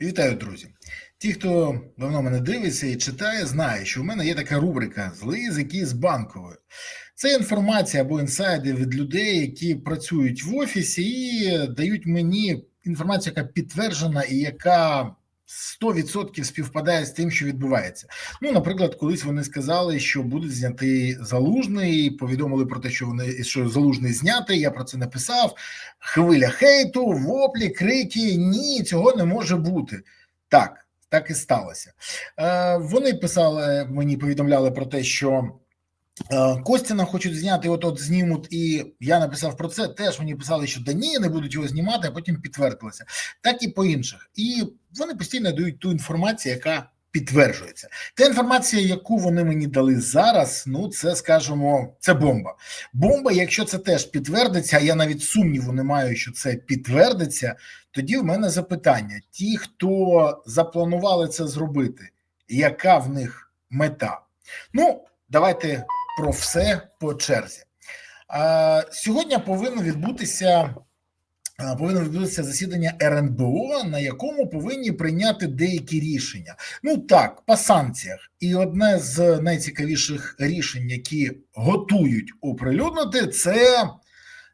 Вітаю, друзі. Ті, хто давно мене дивиться і читає, знає, що в мене є така рубрика Зли язики з банковою. Це інформація або інсайди від людей, які працюють в офісі і дають мені інформацію, яка підтверджена і яка 100% співпадає з тим, що відбувається. Ну, наприклад, колись вони сказали, що будуть зняти залужний, повідомили про те, що вони що залужний знятий. Я про це написав. Хвиля хейту, воплі, крики. Ні, цього не може бути. Так, так і сталося. Е, Вони писали мені, повідомляли про те, що. Е, Костіна хочуть зняти, от от знімуть, і я написав про це. Теж мені писали, що да ні, не будуть його знімати, а потім підтвердилося. Так і по інших. І вони постійно дають ту інформацію, яка підтверджується. Та інформація, яку вони мені дали зараз, ну це скажімо, це бомба. Бомба, якщо це теж підтвердиться, а я навіть сумніву не маю, що це підтвердиться. Тоді в мене запитання: ті, хто запланували це зробити, яка в них мета? Ну, давайте про все по черзі. А, Сьогодні повинно відбутися. Повинно відбутися засідання РНБО, на якому повинні прийняти деякі рішення. Ну так, по санкціях. І одне з найцікавіших рішень, які готують оприлюднити, це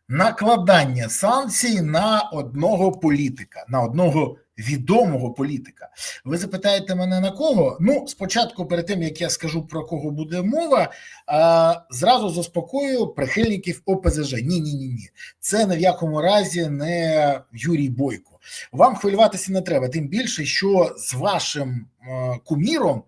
накладання санкцій на одного політика, на одного відомого політика. Ви запитаєте мене на кого? Ну, спочатку, перед тим як я скажу про кого буде мова, а, зразу заспокою прихильників ОПЗЖ. Ні, ні, ні, ні. Це ні в якому разі не Юрій Бойко. Вам хвилюватися не треба, тим більше, що з вашим е, куміром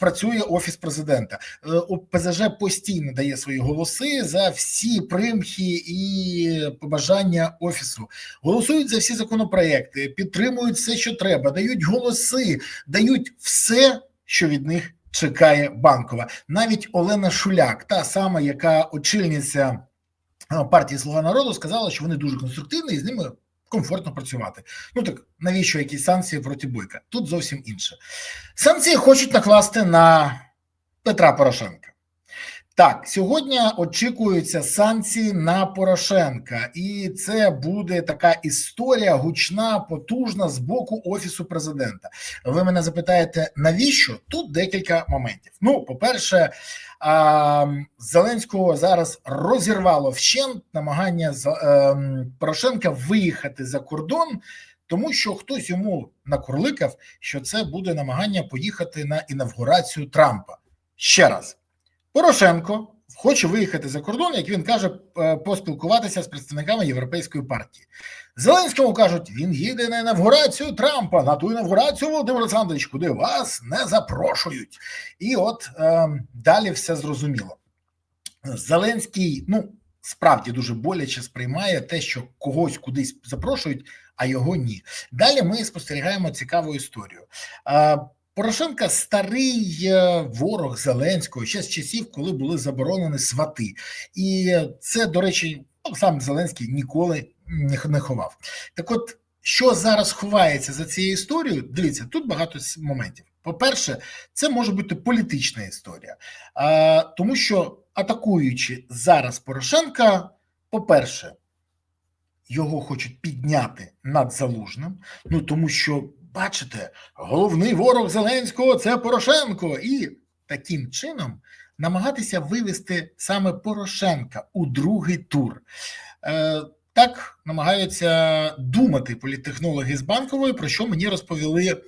працює офіс президента. Е, ОПЗЖ постійно дає свої голоси за всі примхи і побажання офісу. Голосують за всі законопроекти, підтримують все, що треба, дають голоси, дають все, що від них чекає банкова. Навіть Олена Шуляк, та сама, яка очільниця е, партії Слуга народу, сказала, що вони дуже конструктивні і з ними. Комфортно працювати. Ну так навіщо якісь санкції проти Бойка? Тут зовсім інше. Санкції хочуть накласти на Петра Порошенка. Так, сьогодні очікуються санкції на Порошенка, і це буде така історія гучна, потужна з боку офісу президента. Ви мене запитаєте, навіщо? Тут декілька моментів. Ну, по-перше, Зеленського зараз розірвало вщент намагання з ем, Порошенка виїхати за кордон, тому що хтось йому накурликав, що це буде намагання поїхати на інавгурацію Трампа. Ще раз, Порошенко хоче виїхати за кордон, як він каже, е, поспілкуватися з представниками європейської партії. Зеленському кажуть, він їде на інавгурацію Трампа, на ту інавгурацію Володимир Олександрович, куди вас не запрошують. І от е, далі все зрозуміло. Зеленський, ну справді дуже боляче сприймає те, що когось кудись запрошують, а його ні. Далі ми спостерігаємо цікаву історію. Е, Порошенка старий е, ворог Зеленського ще з часів, коли були заборонені свати, і це, до речі, ну, сам Зеленський ніколи не ховав. Так, от що зараз ховається за цією історією? Дивіться, тут багато моментів. По-перше, це може бути політична історія, а, тому що атакуючи зараз Порошенка, по-перше, його хочуть підняти над залужним, ну тому що. Бачите, головний ворог Зеленського це Порошенко, і таким чином намагатися вивести саме Порошенка у другий тур. Е, Так намагаються думати політтехнологи з банкової, про що мені розповіли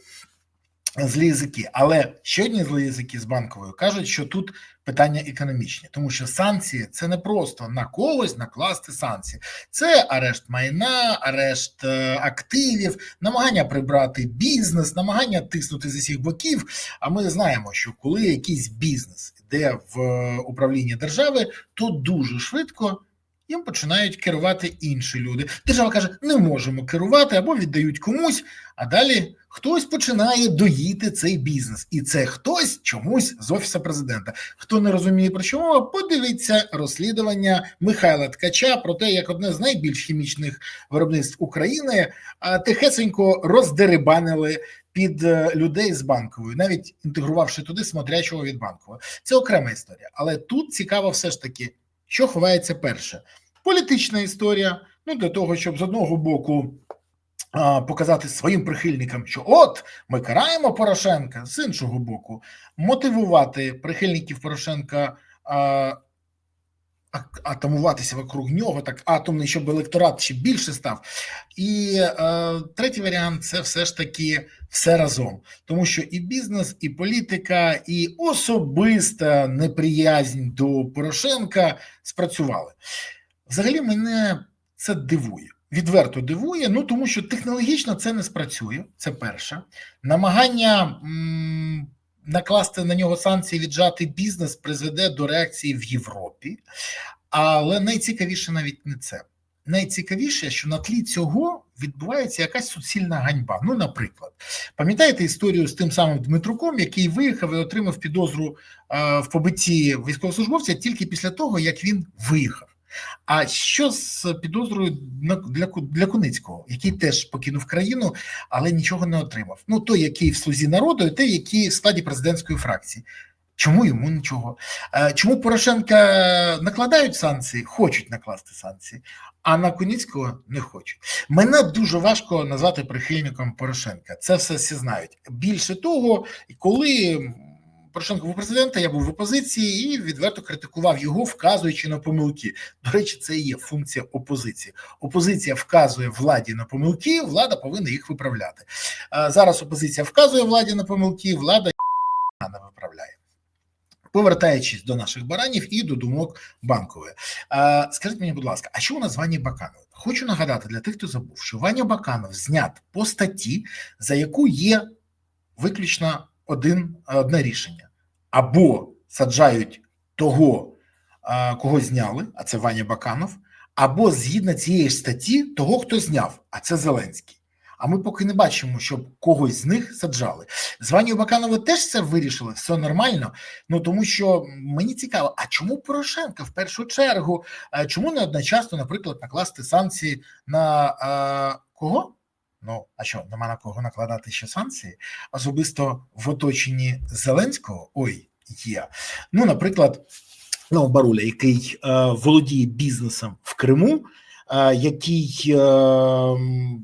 злі язики. Але ще одні злі язики з банковою кажуть, що тут питання економічні, тому що санкції це не просто на когось накласти санкції, це арешт майна, арешт е, активів, намагання прибрати бізнес, намагання тиснути з усіх боків. А ми знаємо, що коли якийсь бізнес йде в управління держави, то дуже швидко. Їм починають керувати інші люди. Держава каже, не можемо керувати або віддають комусь, а далі хтось починає доїти цей бізнес, і це хтось чомусь з офісу президента. Хто не розуміє про що мова, подивіться розслідування Михайла Ткача про те, як одне з найбільш хімічних виробництв України тихесенько роздерибанили під людей з банковою, навіть інтегрувавши туди смотрячого від банкової. Це окрема історія. Але тут цікаво, все ж таки, що ховається перше. Політична історія, ну для того, щоб з одного боку а, показати своїм прихильникам, що от ми караємо Порошенка з іншого боку, мотивувати прихильників Порошенка. А, атомуватися вокруг нього, так атомний, щоб електорат ще більше став. І е, третій варіант це все ж таки все разом, тому що і бізнес, і політика, і особиста неприязнь до Порошенка спрацювали. Взагалі, мене це дивує. Відверто дивує, ну тому що технологічно це не спрацює. Це перше. Намагання м, накласти на нього санкції, віджати бізнес призведе до реакції в Європі. Але найцікавіше навіть не це. Найцікавіше, що на тлі цього відбувається якась суцільна ганьба. Ну, наприклад, пам'ятаєте історію з тим самим Дмитруком, який виїхав і отримав підозру е, в побитті військовослужбовця тільки після того, як він виїхав. А що з підозрою для, для Куницького, який теж покинув країну, але нічого не отримав? Ну, той, який в слузі народу, і той, який в складі президентської фракції. Чому йому нічого? Е, Чому Порошенка накладають санкції, хочуть накласти санкції, а на Куніцького не хочуть. Мене дуже важко назвати прихильником Порошенка. Це все всі знають. Більше того, коли Порошенко був президентом, я був в опозиції і відверто критикував його, вказуючи на помилки. До речі, це і є функція опозиції. Опозиція вказує владі на помилки, влада повинна їх виправляти. Зараз опозиція вказує владі на помилки, влада не виправляє. Повертаючись до наших баранів і до думок банкової, скажіть мені, будь ласка, а що у нас з Вані Баканов? Хочу нагадати для тих, хто забув, що Ваня Баканов знят по статті, за яку є виключно один одне рішення: або саджають того, е, кого зняли, а це Ваня Баканов, або згідно цієї ж статті того, хто зняв, а це Зеленський. А ми поки не бачимо, щоб когось з них саджали. З Ваню Баканову теж це вирішили, все нормально. Ну тому що мені цікаво, а чому Порошенка в першу чергу? е, Чому не одночасно, наприклад, накласти санкції на е, кого? Ну, а що, нема на кого накладати ще санкції? Особисто в оточенні Зеленського? Ой, є. Ну, наприклад, ну, Баруля, який е, володіє бізнесом в Криму, е, який е,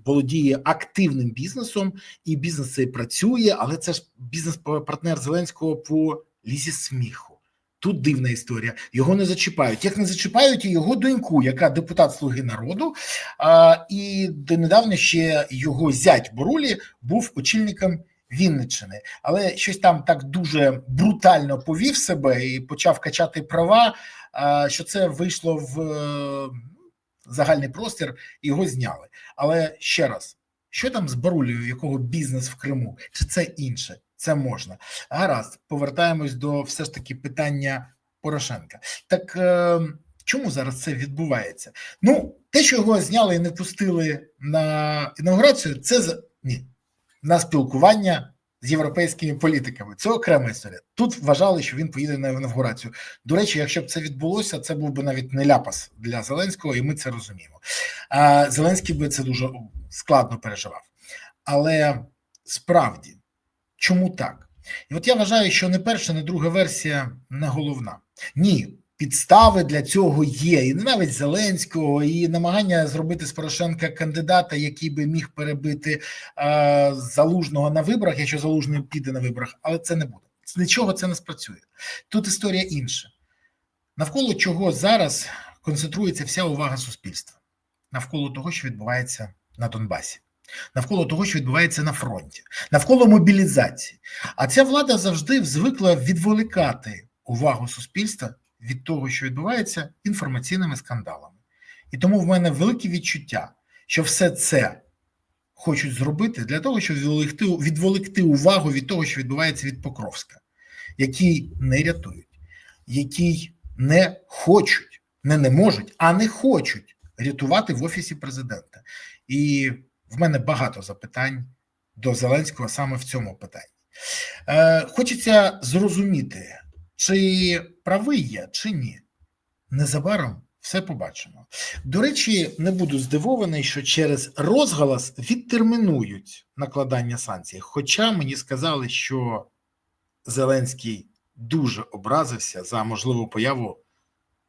володіє активним бізнесом, і бізнес цей працює, але це ж бізнес-партнер Зеленського по лізі сміху. Тут дивна історія. Його не зачіпають. Як не зачіпають і його доньку, яка депутат Слуги народу, а, і донедавна ще його зять Борулі був очільником Вінниччини, але щось там так дуже брутально повів себе і почав качати права. а, Що це вийшло в е, загальний простір, і його зняли. Але ще раз, що там з Барулею, якого бізнес в Криму, чи це інше? Це можна. Гаразд, повертаємось до все ж таки питання Порошенка. Так е, чому зараз це відбувається? Ну, те, що його зняли і не пустили на інаугурацію, це ні, на спілкування з європейськими політиками. Це окрема історія. Тут вважали, що він поїде на інаугурацію. До речі, якщо б це відбулося, це був би навіть не ляпас для Зеленського, і ми це розуміємо. А Зеленський би це дуже складно переживав. Але справді, чому так? І от я вважаю, що не перша, не друга версія не головна. Ні, підстави для цього є. І навіть Зеленського, і намагання зробити з Порошенка кандидата, який би міг перебити е, залужного на виборах, якщо залужний піде на виборах, але це не буде. Нічого це не спрацює. Тут історія інша. Навколо чого зараз концентрується вся увага суспільства, навколо того, що відбувається на Донбасі, навколо того, що відбувається на фронті, навколо мобілізації. А ця влада завжди звикла відволікати увагу суспільства від того, що відбувається інформаційними скандалами. І тому в мене велике відчуття, що все це хочуть зробити для того, щоб відволікти, відволікти увагу від того, що відбувається від Покровська, який не рятують, який не хочуть, не не можуть, а не хочуть рятувати в офісі президента. І в мене багато запитань до Зеленського саме в цьому питанні. Е, Хочеться зрозуміти, чи правий я, чи ні. Незабаром все побачимо. До речі, не буду здивований, що через розголос відтермінують накладання санкцій. Хоча мені сказали, що Зеленський дуже образився за можливу появу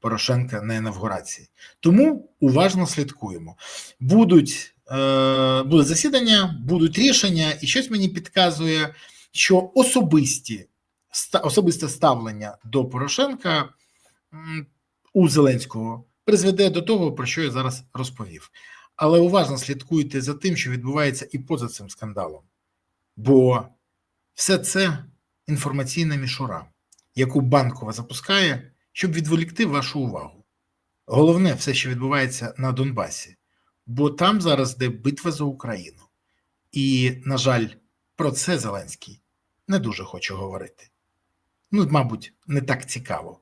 Порошенка на інавгурації. Тому уважно слідкуємо. Будуть буде засідання, будуть рішення, і щось мені підказує, що особисті особисте ставлення до Порошенка у Зеленського призведе до того, про що я зараз розповів. Але уважно слідкуйте за тим, що відбувається і поза цим скандалом, бо все це інформаційна мішура, яку банкова запускає, щоб відволікти вашу увагу. Головне, все, що відбувається на Донбасі, бо там зараз йде битва за Україну. І, на жаль, про це Зеленський не дуже хоче говорити. Ну, мабуть, не так цікаво,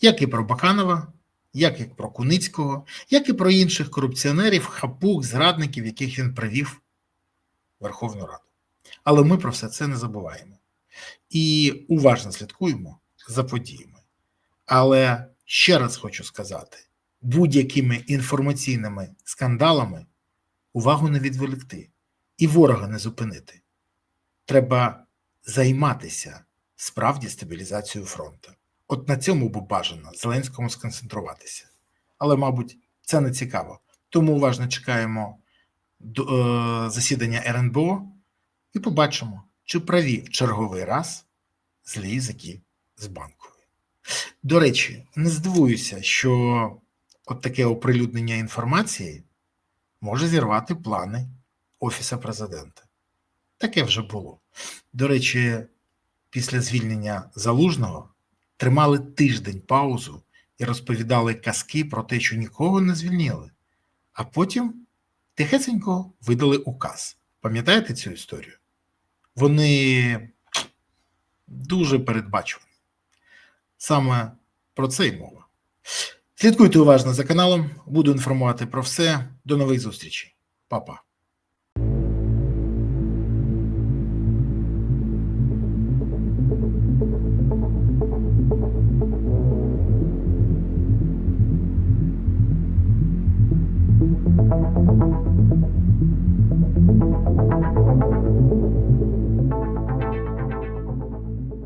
як і про Баканова, як і про Куницького, як і про інших корупціонерів, хапук, зрадників, яких він привів в Верховну Раду. Але ми про все це не забуваємо і уважно слідкуємо за подіями. Але ще раз хочу сказати: будь-якими інформаційними скандалами увагу не відволікти і ворога не зупинити. Треба займатися справді стабілізацією фронту. От на цьому б бажано Зеленському сконцентруватися. Але, мабуть, це не цікаво. Тому уважно чекаємо е, засідання РНБО і побачимо, чи праві в черговий раз злі язики з банкової. До речі, не здивуюся, що от таке оприлюднення інформації може зірвати плани Офіса президента. Таке вже було. До речі, після звільнення залужного тримали тиждень паузу і розповідали казки про те, що нікого не звільнили, а потім тихесенько видали указ. Пам'ятаєте цю історію? Вони дуже передбачувані. Саме про це й мова. Слідкуйте уважно за каналом, буду інформувати про все. До нових зустрічей. Па-па.